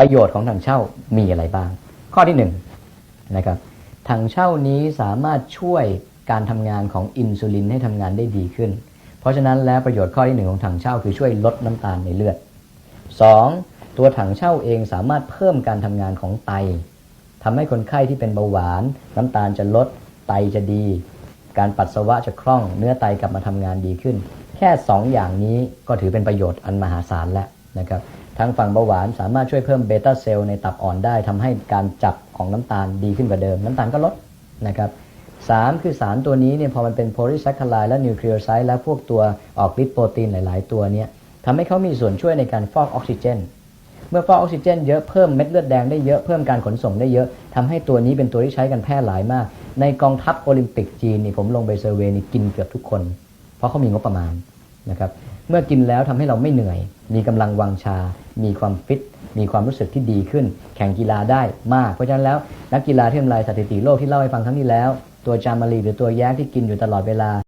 ประโยชน์ของถังเช่ามีอะไรบ้าง ข้อที่หนึ่งนะครับถังเช่านี้สามารถช่วยการทำงานของอินซูลินให้ทำงานได้ดีขึ้น เพราะฉะนั้นแล้วประโยชน์ข้อที่หนึ่งของถังเช่าคือช่วยลดน้ำตาลในเลือด 2. ตัวถังเช่าเองสามารถเพิ่มการทำงานของไตทำให้คนไข้ที่เป็นเบาหวาน น้ำตาลจะลดไตจะดี การปัสสาวะจะคล่อง เนื้อไตกลับมาทำงานดีขึ้น แค่2อย่างนี้ก็ถือเป็นประโยชน์อันมหาศาลแล้ว นะครับทางฝั่งเบาหวานสามารถช่วยเพิ่มเบต้าเซลล์ในตับอ่อนได้ทำให้การจับของน้ำตาลดีขึ้นกว่าเดิม น้ำตาลก็ลดนะครับสามคือสารตัวนี้เนี่ยพอมันเป็นโพลีแซคคลายและนิวคลีโอไซด์และพวกตัวออกฤทธิ์โปรตีนหลาย ๆ ตัวเนี่ยทำให้เขามีส่วนช่วยในการฟอกออกซิเจน เมื่อฟอกออกซิเจนเยอะเพิ่มเม็ดเลือดแดงได้เยอะเพิ่มการขนส่งได้เยอะทำให้ตัวนี้เป็นตัวที่ใช้กันแพร่หลายมาก ในกองทัพโอลิมปิกจีนนี่ผมลงไปเซอร์เวย์นี่กินเกือบทุกคน เพราะเขามีงบประมาณนะครับ เมื่อกินแล้วทำให้เราไม่เหนื่อย มีกำลังวังชา มีความฟิต มีความรู้สึกที่ดีขึ้น แข่งกีฬาได้มาก เพราะฉะนั้นแล้วนักกีฬาที่ทำลายสถิติโลกที่เล่าให้ฟังครั้งที่แล้ว ตัวจามารีหรือตัวแย้ที่กินอยู่ตลอดเวลา